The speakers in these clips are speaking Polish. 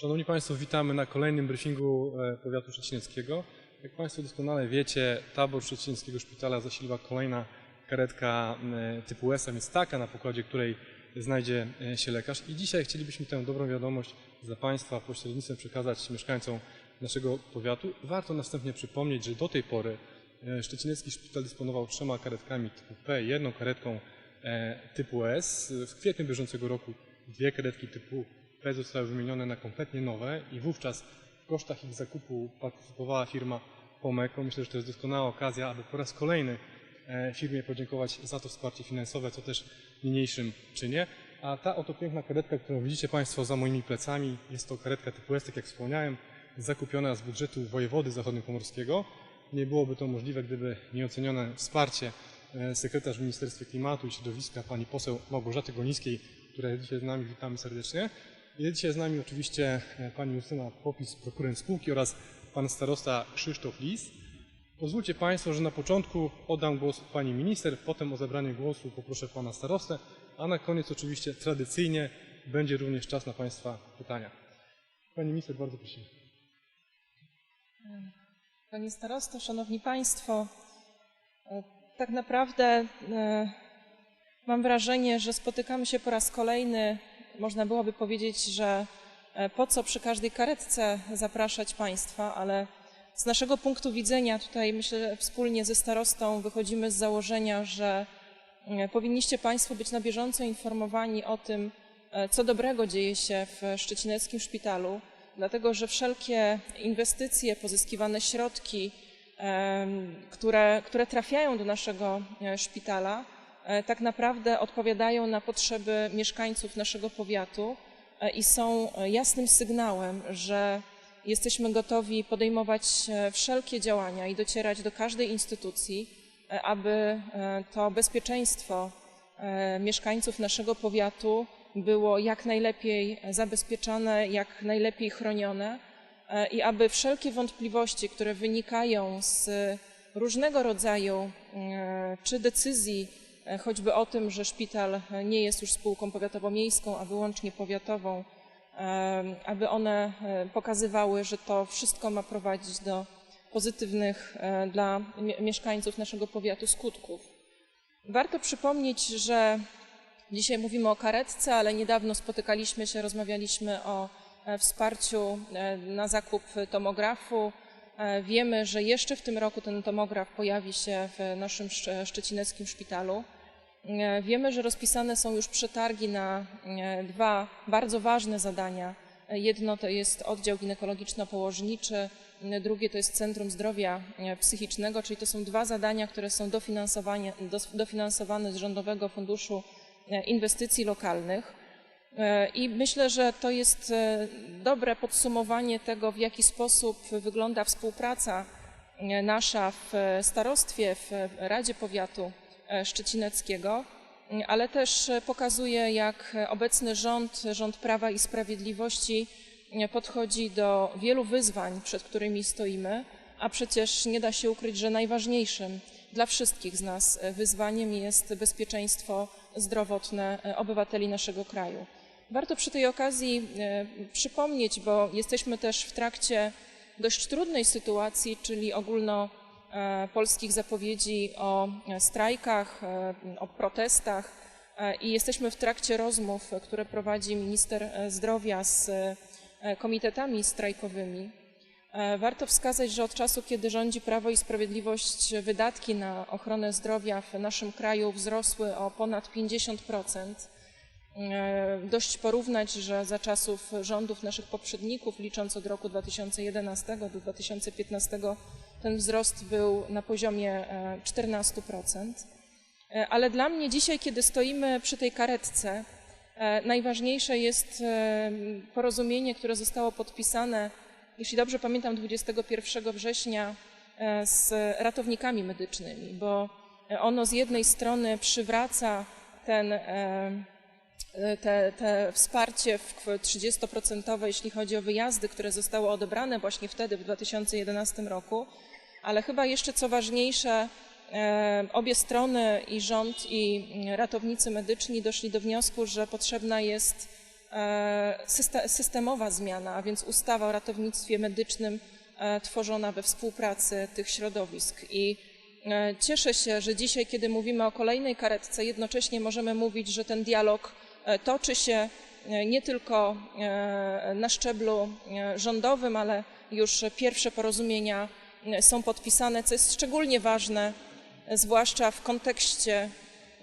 Szanowni Państwo, witamy na kolejnym briefingu e, powiatu szczecińskiego. Jak Państwo doskonale wiecie, tabor szczecińskiego szpitala zasiliła kolejna karetka e, typu S, a więc taka, na pokładzie której znajdzie e, się lekarz. I dzisiaj chcielibyśmy tę dobrą wiadomość dla Państwa pośrednictwem przekazać mieszkańcom naszego powiatu. Warto następnie przypomnieć, że do tej pory Szczecinecki Szpital dysponował trzema karetkami typu P, jedną karetką typu S. W kwietniu bieżącego roku dwie karetki typu P zostały wymienione na kompletnie nowe i wówczas w kosztach ich zakupu partycypowała firma Pomeko. Myślę, że to jest doskonała okazja, aby po raz kolejny e, firmie podziękować za to wsparcie finansowe, co też w niniejszym czynię. A ta oto piękna karetka, którą widzicie Państwo za moimi plecami, jest to karetka typu S, tak jak wspomniałem, zakupiona z budżetu wojewody zachodniopomorskiego. Nie byłoby to możliwe, gdyby nieocenione wsparcie e, sekretarz w Ministerstwie Klimatu i Środowiska, pani poseł Małgorzaty Goniskiej, która jest dzisiaj z nami. Witamy serdecznie. Jest dzisiaj z nami oczywiście e, pani Justyna Popis, prokurent spółki oraz pan starosta Krzysztof Lis. Pozwólcie Państwo, że na początku oddam głos pani minister, potem o zabranie głosu poproszę pana starostę, a na koniec oczywiście tradycyjnie będzie również czas na Państwa pytania. Pani minister, bardzo prosimy. Panie starosto, szanowni państwo, e, tak naprawdę e, mam wrażenie, że spotykamy się po raz kolejny. Można byłoby powiedzieć, że e, po co przy każdej karetce zapraszać państwa, ale z naszego punktu widzenia, tutaj myślę, wspólnie ze starostą wychodzimy z założenia, że e, powinniście państwo być na bieżąco informowani o tym, e, co dobrego dzieje się w szczecineckim szpitalu, dlatego że wszelkie inwestycje, pozyskiwane środki, które, które trafiają do naszego szpitala, tak naprawdę odpowiadają na potrzeby mieszkańców naszego powiatu e, i są e, jasnym sygnałem, że jesteśmy gotowi podejmować e, wszelkie działania i docierać do każdej instytucji, e, aby e, to bezpieczeństwo e, mieszkańców naszego powiatu było jak najlepiej zabezpieczone, jak najlepiej chronione e, i aby wszelkie wątpliwości, które wynikają z różnego rodzaju e, czy decyzji, e, choćby o tym, że szpital nie jest już spółką powiatowo-miejską, a wyłącznie powiatową, e, aby one e, pokazywały, że to wszystko ma prowadzić do pozytywnych e, dla mie- mieszkańców naszego powiatu skutków. Warto przypomnieć, że dzisiaj mówimy o karetce, ale niedawno spotykaliśmy się, rozmawialiśmy o e, wsparciu e, na zakup tomografu. E, Wiemy, że jeszcze w tym roku ten tomograf pojawi się w naszym szcze- szczecineckim szpitalu. E, Wiemy, że rozpisane są już przetargi na e, dwa bardzo ważne zadania. E, Jedno to jest oddział ginekologiczno-położniczy, drugie to jest Centrum Zdrowia Psychicznego, czyli to są dwa zadania, które są dofinansowane z Rządowego Funduszu Inwestycji Lokalnych. I myślę, że to jest dobre podsumowanie tego, w jaki sposób wygląda współpraca nasza w starostwie, w Radzie Powiatu Szczecineckiego, m, ale też e, pokazuje, jak e, obecny rząd, rząd Prawa i Sprawiedliwości e, podchodzi do wielu wyzwań, przed którymi stoimy, a przecież nie da się ukryć, że najważniejszym dla wszystkich z nas e, wyzwaniem jest bezpieczeństwo zdrowotne e, obywateli naszego kraju. Warto przy tej okazji e, przypomnieć, bo jesteśmy też w trakcie dość trudnej sytuacji, czyli ogólnopolskich zapowiedzi o e, strajkach, e, o protestach e, i jesteśmy w trakcie rozmów, e, które prowadzi minister e, zdrowia z e, komitetami strajkowymi. E, Warto wskazać, że od czasu, kiedy rządzi Prawo i Sprawiedliwość, wydatki na ochronę zdrowia w naszym kraju wzrosły o ponad 50%. E, Dość porównać, że za czasów rządów naszych poprzedników, licząc od roku 2011 do 2015, ten wzrost był na poziomie e, 14%. E, Ale dla mnie dzisiaj, kiedy stoimy przy tej karetce, e, najważniejsze jest e, porozumienie, które zostało podpisane, jeśli dobrze pamiętam, 21 września e, z ratownikami medycznymi, bo ono z jednej strony przywraca ten e, te, te wsparcie w kw- 30% jeśli chodzi o wyjazdy, które zostało odebrane właśnie wtedy w 2011 roku, ale chyba jeszcze co ważniejsze, e, obie strony i rząd i mm, ratownicy medyczni doszli do wniosku, że potrzebna jest e, syste- systemowa zmiana, a więc ustawa o ratownictwie medycznym e, tworzona we współpracy tych środowisk. I cieszę się, że dzisiaj, kiedy mówimy o kolejnej karetce, jednocześnie możemy mówić, że ten dialog toczy się e, nie tylko e, na szczeblu e, rządowym, ale już pierwsze porozumienia e, są podpisane, co jest szczególnie ważne, e, zwłaszcza w kontekście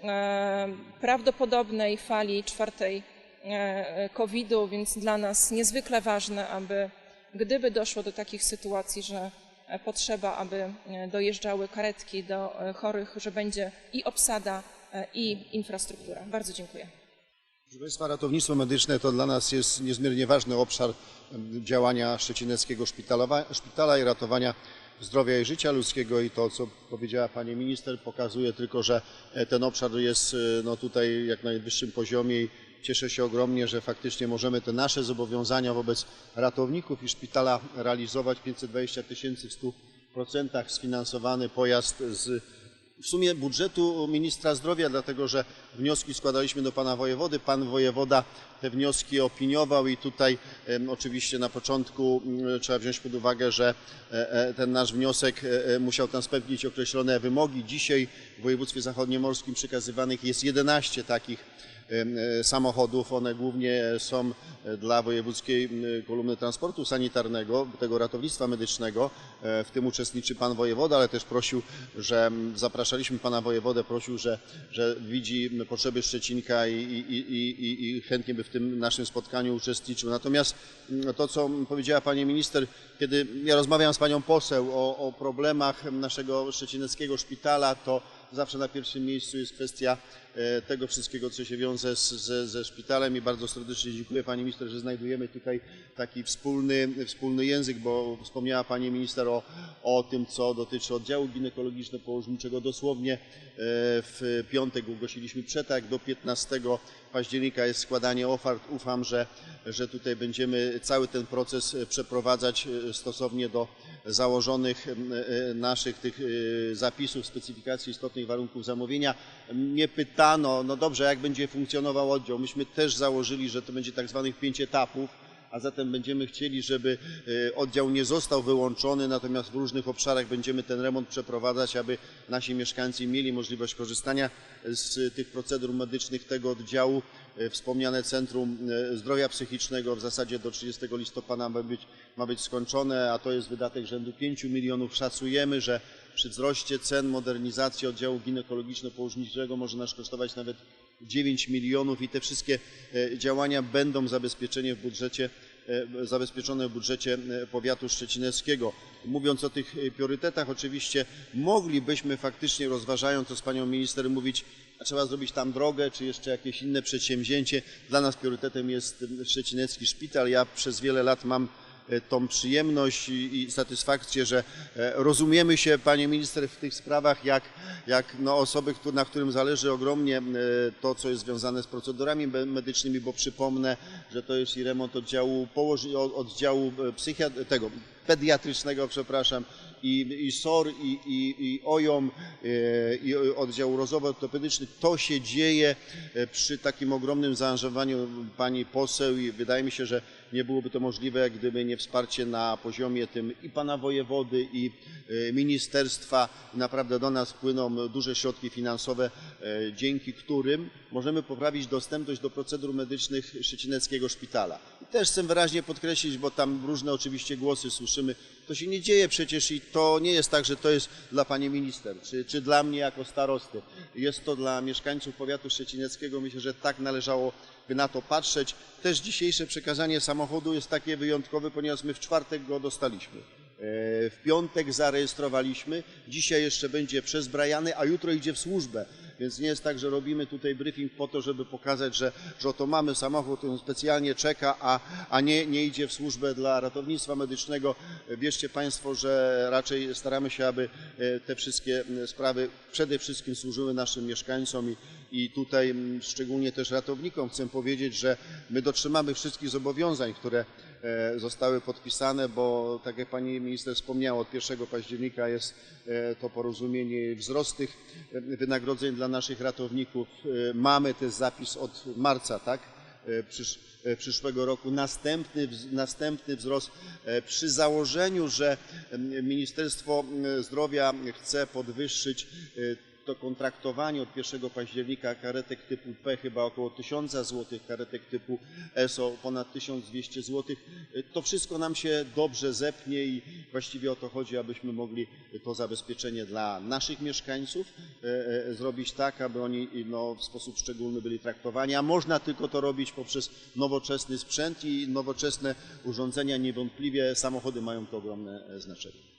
e, prawdopodobnej fali czwartej e, COVID-u, więc dla nas niezwykle ważne, aby gdyby doszło do takich sytuacji, że e, potrzeba, aby e, dojeżdżały karetki do e, chorych, że będzie i obsada, e, i infrastruktura. Bardzo dziękuję. Proszę Państwa, ratownictwo medyczne to dla nas jest niezmiernie ważny obszar działania Szczecineckiego szpitala i ratowania zdrowia i życia ludzkiego. I to, co powiedziała Pani Minister, pokazuje tylko, że e, ten obszar jest e, no, tutaj jak na najwyższym poziomie i cieszę się ogromnie, że faktycznie możemy te nasze zobowiązania wobec ratowników i szpitala realizować. 520 tysięcy w 100% sfinansowany pojazd z w sumie budżetu ministra zdrowia, dlatego że wnioski składaliśmy do pana wojewody. Pan wojewoda te wnioski opiniował i tutaj oczywiście na początku mm, trzeba wziąć pod uwagę, że e, e, ten nasz wniosek e, musiał tam spełnić określone wymogi. Dzisiaj w województwie zachodniomorskim przekazywanych jest 11 takich samochodów. One głównie są e, dla wojewódzkiej kolumny transportu sanitarnego, tego ratownictwa medycznego. E, W tym uczestniczy pan wojewoda, ale też prosił, że zapraszaliśmy pana wojewodę, prosił, że, że widzi potrzeby Szczecinka i, i, i, i, chętnie by w tym naszym spotkaniu uczestniczył. Natomiast to, co powiedziała pani minister, kiedy ja rozmawiam z panią poseł o, o problemach naszego szczecineckiego szpitala, to zawsze na pierwszym miejscu jest kwestia e, tego wszystkiego, co się wiąże z, ze, szpitalem i bardzo serdecznie dziękuję Pani Minister, że znajdujemy tutaj taki wspólny, wspólny język, bo wspomniała Pani Minister o, o tym, co dotyczy oddziału ginekologiczno-położniczego. Dosłownie e, w piątek ogłosiliśmy przetarg, do 15 października jest składanie ofert. Ufam, że, że tutaj będziemy cały ten proces e, przeprowadzać e, stosownie do założonych e, naszych tych e, zapisów, specyfikacji istotnych warunków zamówienia. Mnie pytano, no dobrze, jak będzie funkcjonował oddział. Myśmy też założyli, że to będzie tak zwanych pięć etapów, a zatem będziemy chcieli, żeby e, oddział nie został wyłączony, natomiast w różnych obszarach będziemy ten remont przeprowadzać, aby nasi mieszkańcy mieli możliwość korzystania z tych procedur medycznych tego oddziału. E, Wspomniane Centrum e, Zdrowia Psychicznego w zasadzie do 30 listopada ma być, ma być skończone, a to jest wydatek rzędu 5 milionów. Szacujemy, że przy wzroście cen modernizacji oddziału ginekologiczno-położniczego może nas kosztować nawet 9 milionów i te wszystkie działania będą zabezpieczenie w budżecie, zabezpieczone w budżecie e, powiatu szczecineckiego. Mówiąc o tych e, priorytetach, oczywiście moglibyśmy faktycznie rozważając to z panią minister mówić, a trzeba zrobić tam drogę, czy jeszcze jakieś inne przedsięwzięcie. Dla nas priorytetem jest e, szczecinecki szpital. Ja przez wiele lat mam e, tą przyjemność i, satysfakcję, że e, rozumiemy się, panie minister, w tych sprawach, jak, jak no, osoby, na którym zależy ogromnie e, to, co jest związane z procedurami me- medycznymi, bo przypomnę, że to jest i remont oddziału, położy, o- oddziału e, psychiat- tego, pediatrycznego, przepraszam, i, i SOR, i, i, i OJOM, e, i oddział urozowo-ortopedyczny. To się dzieje e, przy takim ogromnym zaangażowaniu pani poseł i wydaje mi się, że nie byłoby to możliwe, gdyby nie wsparcie na poziomie tym i pana wojewody, i e, ministerstwa. Naprawdę do nas płyną duże środki finansowe, dzięki którym możemy poprawić dostępność do procedur medycznych Szczecineckiego Szpitala. I też chcę wyraźnie podkreślić, bo tam różne oczywiście głosy słyszymy, to się nie dzieje przecież i to nie jest tak, że to jest dla pani minister, czy, czy dla mnie jako starosty. Jest to dla mieszkańców powiatu szczecineckiego. Myślę, że tak należało by na to patrzeć. Też dzisiejsze przekazanie samochodu jest takie wyjątkowe, ponieważ my w czwartek go dostaliśmy. E, W piątek zarejestrowaliśmy, dzisiaj jeszcze będzie przezbrajany, a jutro idzie w służbę. Więc nie jest tak, że robimy tutaj briefing po to, żeby pokazać, że, że oto mamy samochód, on specjalnie czeka, a, a nie, nie idzie w służbę dla ratownictwa medycznego. Wierzcie Państwo, że raczej staramy się, aby e, te wszystkie sprawy przede wszystkim służyły naszym mieszkańcom i, i tutaj szczególnie też ratownikom chcę powiedzieć, że my dotrzymamy wszystkich zobowiązań, które zostały podpisane, bo tak jak pani minister wspomniała, od 1 października jest e, to porozumienie wzrost tych e, wynagrodzeń dla naszych ratowników. E, Mamy też zapis od marca, tak? e, przysz, e, przyszłego roku następny, następny wzrost e, przy założeniu, że Ministerstwo Zdrowia chce podwyższyć to kontraktowanie od 1 października karetek typu P chyba około 1000 zł, karetek typu ESO ponad 1200 zł. To wszystko nam się dobrze zepnie i właściwie o to chodzi, abyśmy mogli to zabezpieczenie dla naszych mieszkańców e, e, zrobić tak, aby oni no, w sposób szczególny byli traktowani, a można tylko to robić poprzez nowoczesny sprzęt i nowoczesne urządzenia. Niewątpliwie samochody mają to ogromne e, znaczenie.